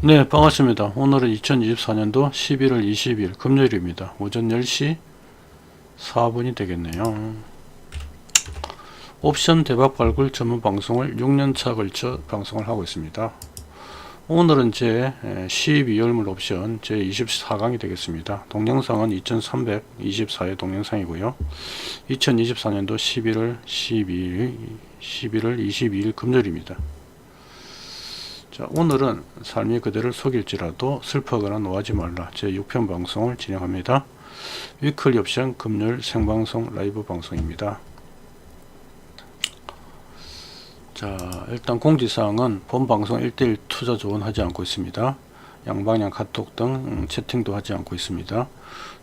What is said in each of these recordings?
네, 반갑습니다. 오늘은 2024년도 11월 20일 금요일입니다. 오전 10시 4분이 되겠네요. 옵션 대박 발굴 전문 방송을 6년차 걸쳐 방송을 하고 있습니다. 오늘은 제 12월물 옵션 제 24강이 되겠습니다. 동영상은 2324의 동영상이고요. 2024년도 11월 12일, 11월 22일 금요일입니다. 자, 오늘은 삶이 그대를 속일지라도 슬퍼하거나 노하지 말라 제 6편 방송을 진행합니다. 위클리 옵션 금요일 생방송 라이브 방송입니다. 자, 일단 공지사항은 본 방송 1대1 투자 조언하지 않고 있습니다. 양방향 카톡 등 음, 채팅도 하지 않고 있습니다.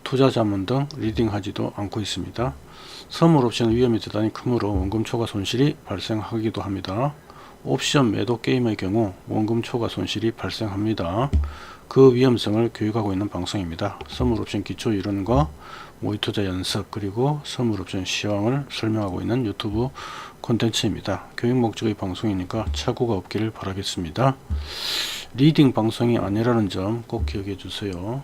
투자 자문 등 리딩하지도 않고 있습니다. 선물 옵션 위험이 대단히 크므로 원금 초과 손실이 발생하기도 합니다. 옵션 매도 게임의 경우 원금 초과 손실이 발생합니다. 그 위험성을 교육하고 있는 방송입니다. 선물 옵션 기초 이론과 모의 투자 연습 그리고 선물 옵션 시황을 설명하고 있는 유튜브 콘텐츠입니다. 교육 목적의 방송이니까 착오가 없기를 바라겠습니다. 리딩 방송이 아니라는 점 꼭 기억해 주세요.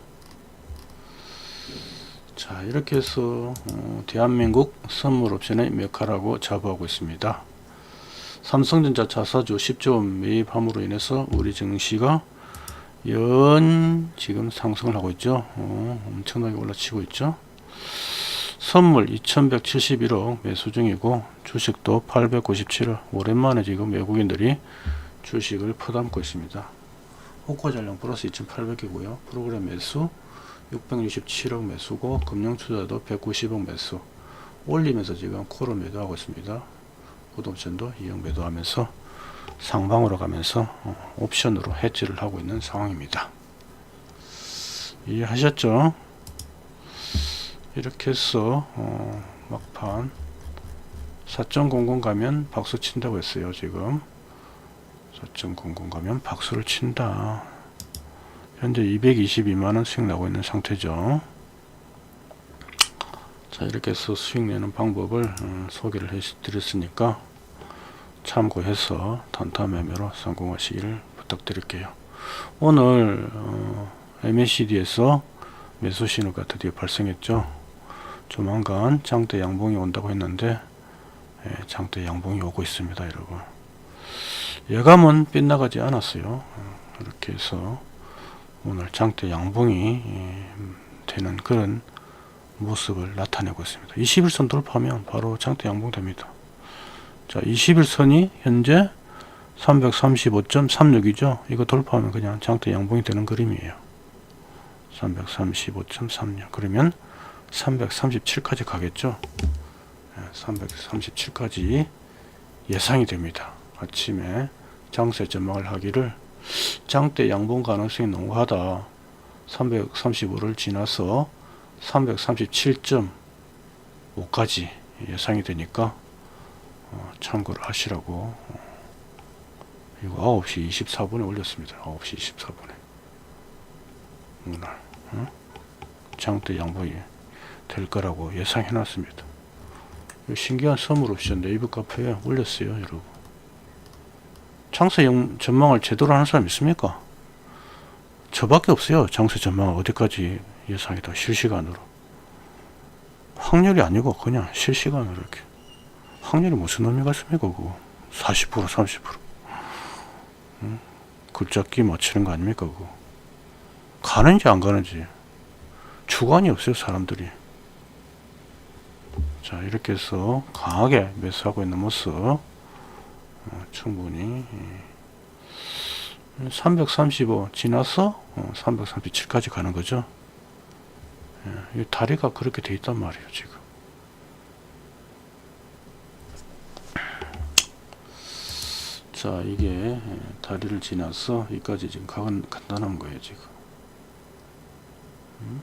자 이렇게 해서 어, 대한민국 선물 옵션의 메카라고 자부하고 있습니다. 삼성전자 자사주 10조 원 매입함으로 인해서 우리 증시가 연 지금 상승을 하고 있죠. 어, 엄청나게 올라치고 있죠. 선물 2171억 매수 중이고 주식도 897억 오랜만에 지금 외국인들이 주식을 퍼담고 있습니다. 호가전량 플러스 2800이고요. 프로그램 매수 667억 매수고 금융투자도 190억 매수 올리면서 지금 코를 매도하고 있습니다. 푸드옵션도 이용 매도하면서 상방으로 가면서 어, 옵션으로 해지를 하고 있는 상황입니다. 이해하셨죠? 이렇게 해서 어, 막판 4.00 가면 박수 친다고 했어요 지금 4.00 가면 박수를 친다 현재 222만원 수익 나고 있는 상태죠 자 이렇게 해서 수익 내는 방법을 음, 소개를 해 드렸으니까 참고해서 단타 매매로 성공하시기를 부탁드릴게요. 오늘 어, MACD에서 매수 신호가 드디어 발생했죠. 조만간 장대 양봉이 온다고 했는데 예, 장대 양봉이 오고 있습니다 여러분. 예감은 빗나가지 않았어요. 어, 이렇게 해서 오늘 장대 양봉이 예, 되는 그런 모습을 나타내고 있습니다 21선 돌파하면 바로 장대 양봉 됩니다 자 21선이 현재 335.36이죠 이거 돌파하면 그냥 장대 양봉이 되는 그림이에요 335.36 그러면 337까지 가겠죠. 337까지 예상이 됩니다. 아침에 장세 전망을 하기를 장대 양봉 가능성이 농후하다. 335를 지나서 337.5까지 예상이 되니까 어, 참고를 하시라고 어, 이거 9시 24분에 올렸습니다. 9시 24분에 오늘 어? 장대 양봉이 될 거라고 예상해 놨습니다. 신기한 선물 옵션 네이버 카페에 올렸어요, 여러분. 장세 전망을 제대로 하는 사람 있습니까? 저밖에 없어요. 장세 전망을 어디까지 예상이 다. 실시간으로. 확률이 아니고 그냥 실시간으로 이렇게. 확률이 무슨 의미가 있습니까? 그거. 40% 30%. 응? 글자기 맞추는 거 아닙니까? 그거. 가는지 안 가는지. 주관이 없어요, 사람들이. 자 이렇게 해서 강하게 매수하고 있는 모습 어, 충분히 335 예. 지나서 어, 337까지 가는 거죠 예, 이 다리가 그렇게 돼 있단 말이에요 지금. 자 이게 예, 다리를 지나서 여기까지 지금 간, 간단한 거예요 지금. 음?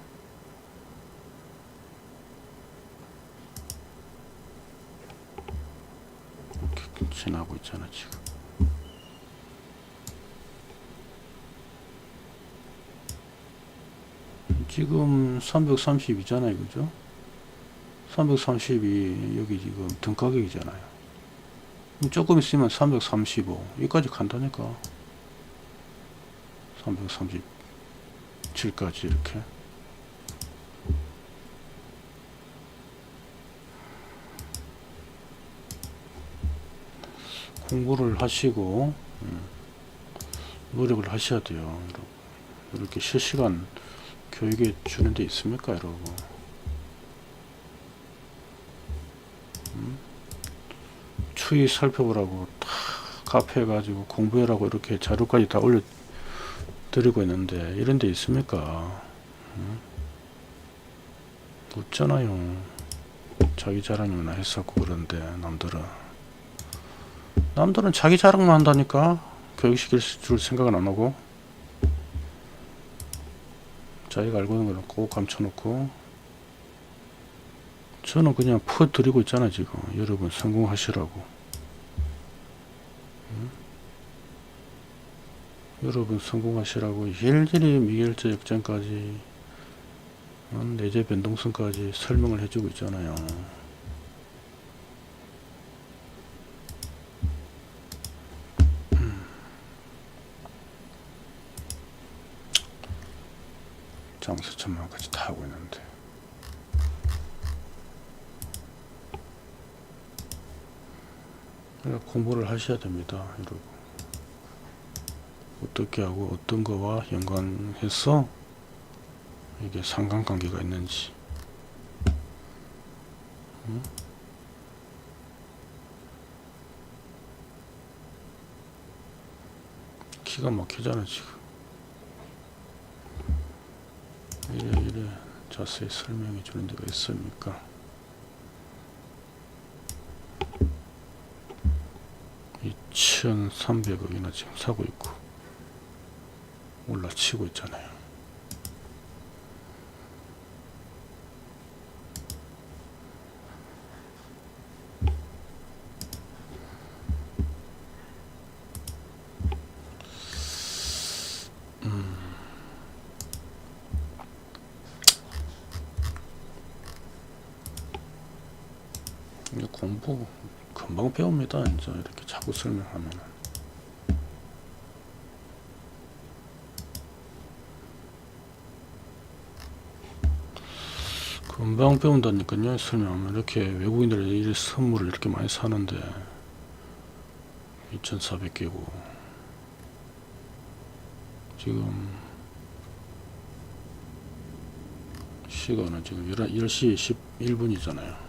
지나고 있잖아 지금 지금 330이잖아요. 그죠? 330이 여기 지금 등가격이잖아요. 조금 있으면 335 여기까지 간다니까. 337까지 이렇게. 공부를 하시고 음, 노력을 하셔야 돼요. 이렇게 실시간 교육에 주는 데 있습니까, 여러분? 음? 추이 살펴보라고 다 카페 가지고 공부해라고 이렇게 자료까지 다 올려 드리고 있는데 이런 데 있습니까? 음? 없잖아요. 자기 자랑이나 했었고 그런데 남들은 남들은 자기 자랑만 한다니까 교육시킬 줄 생각은 안 하고 자기가 알고 있는 꼭 감춰놓고. 저는 그냥 퍼드리고 있잖아 지금. 여러분 성공하시라고. 응? 여러분 성공하시라고. 일일이 미결제 역전까지 어, 내재 변동성까지 설명을 해주고 있잖아요 장수 천만까지 다 하고 있는데. 공부를 하셔야 됩니다 여러분. 어떻게 하고 어떤 거와 연관해서 이게 상관관계가 있는지. 응? 기가 막히잖아 지금 이래 이래 자세히 설명해 주는 데가 있습니까? (2300억이나) 지금 사고 있고 올라치고 있잖아요 공부 금방 배웁니다. 이제 이렇게 자꾸 설명하면. 금방 배운다니까요. 설명하면 이렇게 외국인들이 이 선물을 이렇게 많이 사는데 2,400개고 지금 시간은 지금 10시 11분이잖아요.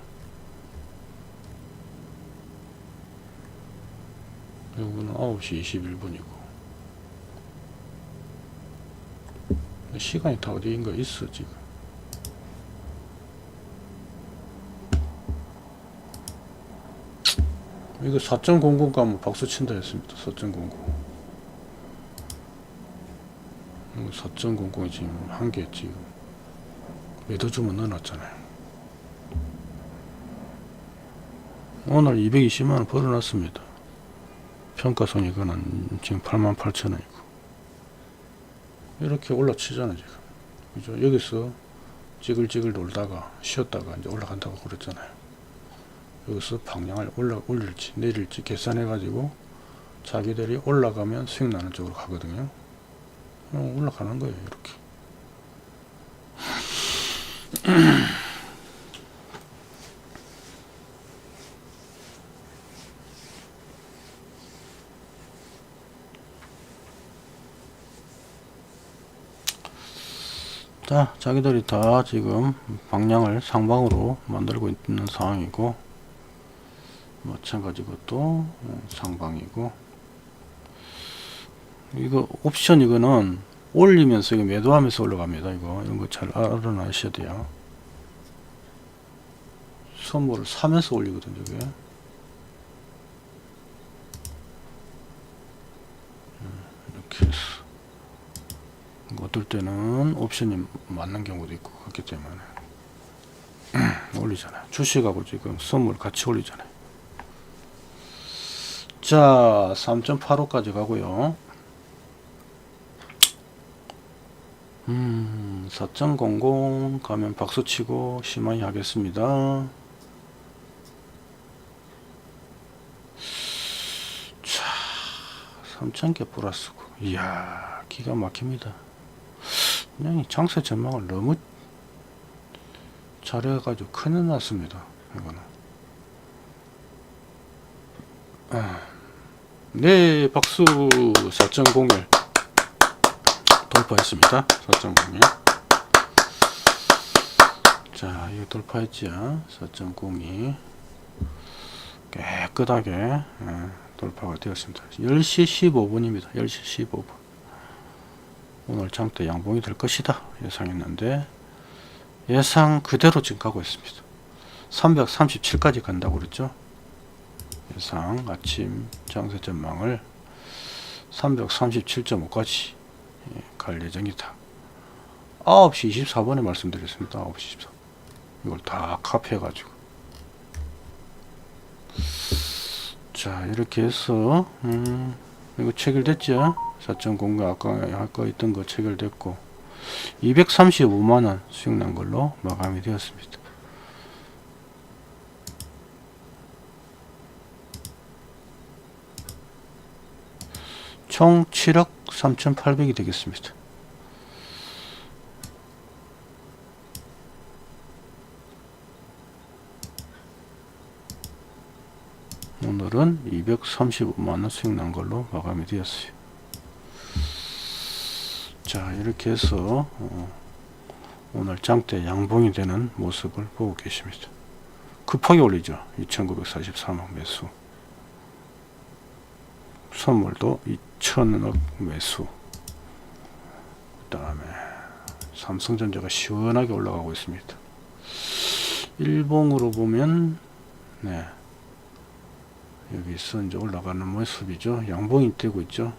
여기는 9시 21분이고. 시간이 다 어디인가 있어 지금. 이거 4.00 가면 박수 친다 했습니다 4.00 이거 4.00이 지금 한 개 지금 매도 주문 넣어놨잖아요. 오늘 220만원 벌어놨습니다 평가성 이거는 지금 88,000원이고. 이렇게 올라치잖아 지금. 그죠? 여기서 찌글찌글 놀다가 쉬었다가 이제 올라간다고 그랬잖아요. 여기서 방향을 올라 올릴지 내릴지 계산해 가지고 자기들이 올라가면 수익 나는 쪽으로 가거든요. 어, 올라가는 거예요 이렇게 자, 자기들이 다 지금 방향을 상방으로 만들고 있는 상황이고 마찬가지고 또 어, 상방이고 이거 옵션 이거는 올리면서 이거 매도하면서 올라갑니다. 이거 이런 거 잘 알아놔셔야 돼요. 선물을 사면서 올리거든요. 이게 음, 이렇게 해서 어떨 때는 옵션이 맞는 경우도 있고 그렇기 때문에 올리잖아요. 주식하고 지금 선물 같이 올리잖아요. 자, 3.85까지 가고요. 음, 4.00 가면 박수 치고 심하게 하겠습니다. 자, 3,000개 플러스고. 이야, 기가 막힙니다. 그냥 이 장세 전망을 너무 잘해가지고 큰일 났습니다. 이거는. 아, 네, 박수 4.01 돌파했습니다. 4.01. 자, 이거 돌파했지요. 4.02 깨끗하게 예, 돌파가 되었습니다. 10시 15분입니다. 10시 15분. 오늘 장대 양봉이 될 것이다 예상했는데 예상 그대로 지금 가고 있습니다. 337까지 간다고 그랬죠. 예상 아침 장세 전망을 337.5까지 예, 갈 예정이다. 9시 24분에 말씀드렸습니다. 9시 24분. 이걸 다 카피해 가지고. 자, 이렇게 해서, 음, 이거 체결됐죠? 4.0가 아까 아까 있던 거 체결됐고, 235만원 수익 난 걸로 마감이 되었습니다. 총 7억 3,800이 되겠습니다. 오늘은 235만원 수익 난 걸로 마감이 되었어요. 자, 이렇게 해서 어, 오늘 장대 양봉이 되는 모습을 보고 계십니다. 급하게 올리죠. 2943억 매수. 선물도 2천억 매수. 그 다음에 삼성전자가 시원하게 올라가고 있습니다. 일봉으로 보면 네 여기서 이제 올라가는 모습이죠. 양봉이 되고 있죠.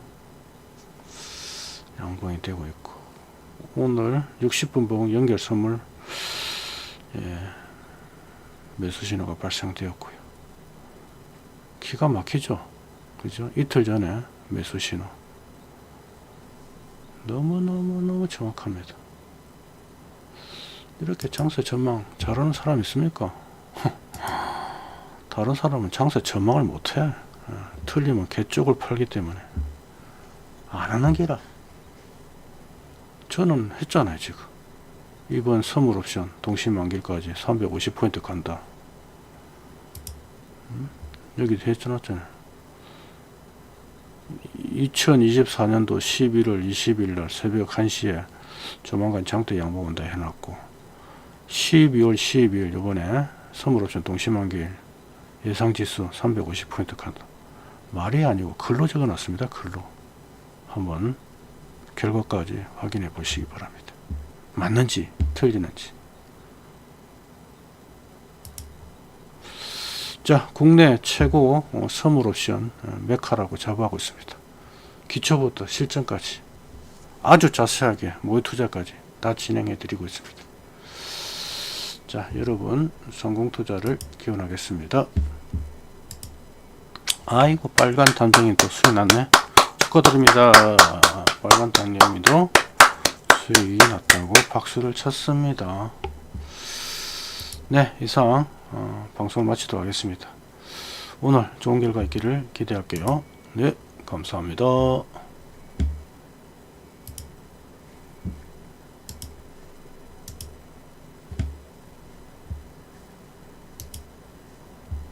양봉이 되고 있고 오늘 60분 봉 연결 선물 예, 매수 신호가 발생되었고요. 기가 막히죠. 그죠? 이틀 전에 매수 신호 너무너무너무 정확합니다. 이렇게 장세 전망 잘하는 사람 있습니까? 다른 사람은 장세 전망을 못해. 어, 틀리면 개쪽을 팔기 때문에 안 하는 기라. 저는 했잖아요 지금. 이번 선물 옵션 동시 만기까지 350포인트 간다. 음? 여기도 해줘놨잖아요. 2024년도 11월 20일 날 새벽 1시에 조만간 장대 양보 온다 해놨고 12월 12일 요번에 선물 옵션 동시 만기 예상 지수 350포인트 간다. 말이 아니고 글로 적어 놨습니다. 글로. 한번 결과까지 확인해 보시기 바랍니다. 맞는지 틀리는지. 자, 국내 최고 어, 선물 옵션 어, 메카라고 자부하고 있습니다. 기초부터 실전까지 아주 자세하게 모의 투자까지 다 진행해 드리고 있습니다. 자, 여러분 성공 투자를 기원하겠습니다. 아이고 빨간 단정이 또 수익 났네. 축하드립니다. 빨간 단정이도 수익이 났다고 박수를 쳤습니다. 네, 이상 어, 방송을 마치도록 하겠습니다. 오늘 좋은 결과 있기를 기대할게요. 네, 감사합니다.